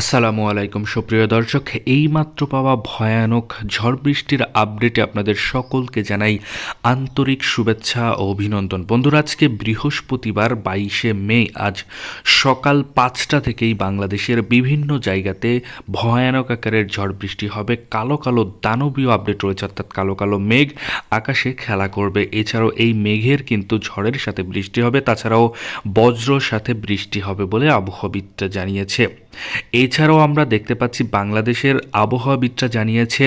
আসসালামু আলাইকুম, সুপ্রিয় দর্শক। এইমাত্র পাওয়া ভয়ানক ঝড় বৃষ্টির আপডেটে আপনাদের সকলকে জানাই আন্তরিক শুভেচ্ছা ও অভিনন্দন। বন্ধুরা, আজকে বৃহস্পতিবার বাইশে মে, আজ সকাল পাঁচটা থেকেই বাংলাদেশের বিভিন্ন জায়গাতে ভয়ানক আকারের ঝড় বৃষ্টি হবে। কালো কালো দানবীয় আপডেট রয়েছে, অর্থাৎ কালো কালো মেঘ আকাশে খেলা করবে। এছাড়াও এই মেঘের কিন্তু ঝড়ের সাথে বৃষ্টি হবে, তাছাড়াও বজ্রর সাথে বৃষ্টি হবে বলে আবহাওয়াবিদরা জানিয়েছে। এছাড়াও আমরা দেখতে পাচ্ছি বাংলাদেশের আবহাওয়াবিদরা জানিয়েছে,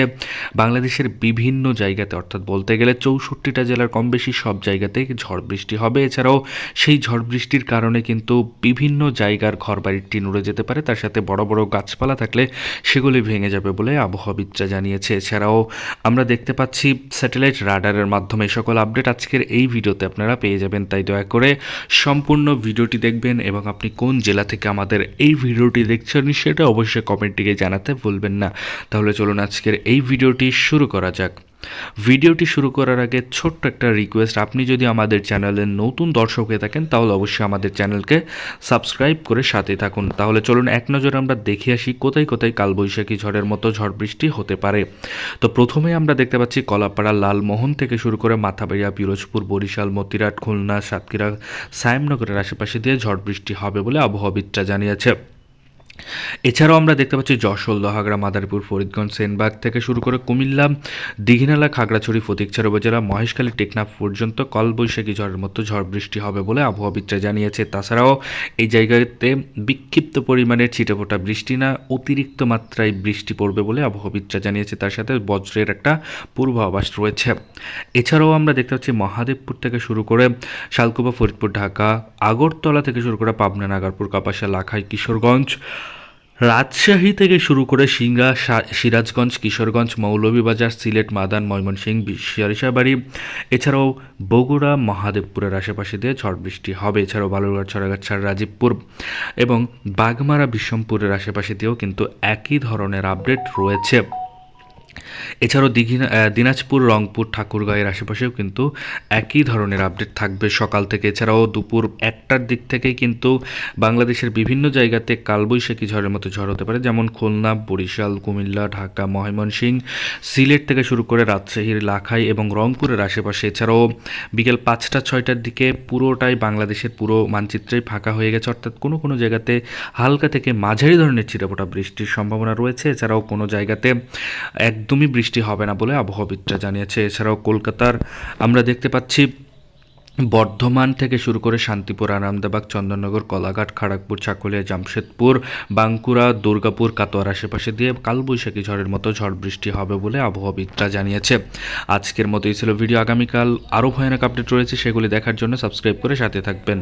বাংলাদেশের বিভিন্ন জায়গাতে, অর্থাৎ বলতে গেলে চৌষট্টিটা জেলার কম বেশি সব জায়গাতেই ঝড় বৃষ্টি হবে। এছাড়াও সেই ঝড় বৃষ্টির কারণে কিন্তু বিভিন্ন জায়গার ঘরবাড়ির টিন যেতে পারে। তার সাথে বড় বড় গাছপালা থাকলে সেগুলি ভেঙে যাবে বলে আবহাওয়াবিদরা জানিয়েছে। এছাড়াও আমরা দেখতে পাচ্ছি স্যাটেলাইট রাডারের মাধ্যমে সকল আপডেট আজকের এই ভিডিওতে আপনারা পেয়ে যাবেন। তাই দয়া করে সম্পূর্ণ ভিডিওটি দেখবেন এবং আপনি কোন জেলা থেকে আমাদের এই ভিডিওটি দেখছেন সেটা অবশ্যই কমেন্টটিকে জানাতে ভুলবেন না। তাহলে চলুন আজকের এই ভিডিওটি শুরু করা যাক। ভিডিওটি শুরু করার আগে ছোট্ট একটা রিকোয়েস্ট আপনি যদি আমাদের চ্যানেলের নতুন দর্শক হয়ে থাকেন, তাহলে অবশ্যই আমাদের চ্যানেলকে সাবস্ক্রাইব করে সাথে থাকুন। তাহলে চলুন এক নজরে আমরা দেখে আসি কোথায় কোথায় কালবৈশাখী ঝড়ের মতো ঝড় বৃষ্টি হতে পারে। তো প্রথমে আমরা দেখতে পাচ্ছি কলাপাড়া লালমোহন থেকে শুরু করে মাথাবাড়িয়া, পিরোজপুর, বরিশাল, মতিরাট, খুলনা, সাতক্ষীরা, সায়েমনগরের আশেপাশে দিয়ে ঝড় বৃষ্টি হবে বলে আবহাওয়াবিদরা জানিয়েছে। এছাড়াও আমরা দেখতে পাচ্ছি যশোর, লোহাগড়া, মাদারীপুর, ফরিদগঞ্জ, সেনবাগ থেকে শুরু করে কুমিল্লা, দিঘিনালা, খাগড়াছড়ি ফতিকছড়ি উপজেলা, মহেশখালী, টেকনাফ পর্যন্ত কলবৈশাখী ঝড়ের মতো ঝড় বৃষ্টি হবে বলে আবহাওয়াবিদরা জানিয়েছে। তাছাড়াও এই জায়গাতে বিক্ষিপ্ত পরিমাণের ছিটেফোঁটা বৃষ্টি না, অতিরিক্ত মাত্রায় বৃষ্টি পড়বে বলে আবহাওয়াবিদরা জানিয়েছে। তার সাথে বজ্রের একটা পূর্বাভাস রয়েছে। এছাড়াও আমরা দেখতে পাচ্ছি মহাদেবপুর থেকে শুরু করে শালকুপা ফরিদপুর, ঢাকা, আগরতলা থেকে শুরু করে পাবনা, নাগারপুর কাপাসা লাখাই, কিশোরগঞ্জ রাজশাহী থেকে শুরু করে সিংড়া সিরাজগঞ্জ, কিশোরগঞ্জ, মৌলভীবাজার, সিলেট, মাদান, ময়মনসিংহ সরিষাবাড়ি এছাড়াও বগুড়া, মহাদেবপুরের আশেপাশে দিয়ে ঝড় বৃষ্টি হবে। এছাড়াও বালুরঘাট ছড়াগাছার ছাড় রাজীবপুর এবং বাগমারা বিশ্বমপুরের আশেপাশে দিয়েও কিন্তু একই ধরনের আপডেট রয়েছে। এছাড়াও দিঘি দিনাজপুর, রংপুর, ঠাকুরগাঁয়ের আশেপাশেও কিন্তু একই ধরনের আপডেট থাকবে সকাল থেকে। এছাড়াও দুপুর একটার দিক থেকেই কিন্তু বাংলাদেশের বিভিন্ন জায়গাতে কালবৈশাখী ঝড়ের মতো ঝড় হতে পারে, যেমন খুলনা, বরিশাল, কুমিল্লা, ঢাকা, ময়মনসিংহ, সিলেট থেকে শুরু করে রাজশাহীর লাখাই এবং রংপুরের আশেপাশে। এছাড়াও বিকেল পাঁচটা, ছয়টার দিকে পুরোটাই বাংলাদেশের পুরো মানচিত্রেই ফাঁকা হয়ে গেছে, অর্থাৎ কোনো কোনো জায়গাতে হালকা থেকে মাঝারি ধরনের ছিটাফোটা বৃষ্টির সম্ভাবনা রয়েছে। এছাড়াও কোনো জায়গাতে একদমই বৃষ্টি হবে না বলে আবহাওয়াবিদরা জানিয়েছে। এছাড়াও কলকাতার আমরা দেখতে পাচ্ছি, বর্ধমান থেকে শুরু করে শান্তিপুর আরামদাবাগ চন্দননগর, কলাঘাট খড়গপুর চাকুলিয়া জামশেদপুর, বাঁকুড়া, দুর্গাপুর, কাতোয়ার আশেপাশে দিয়ে কালবৈশাখী ঝড়ের মতো ঝড় বৃষ্টি হবে বলে আবহাওয়াবিদরা জানিয়েছে। আজকের মতো এই ছিল ভিডিও। আগামীকাল আরও ভয়ানক আপডেট রয়েছে, সেগুলি দেখার জন্য সাবস্ক্রাইব করে সাথে থাকবেন।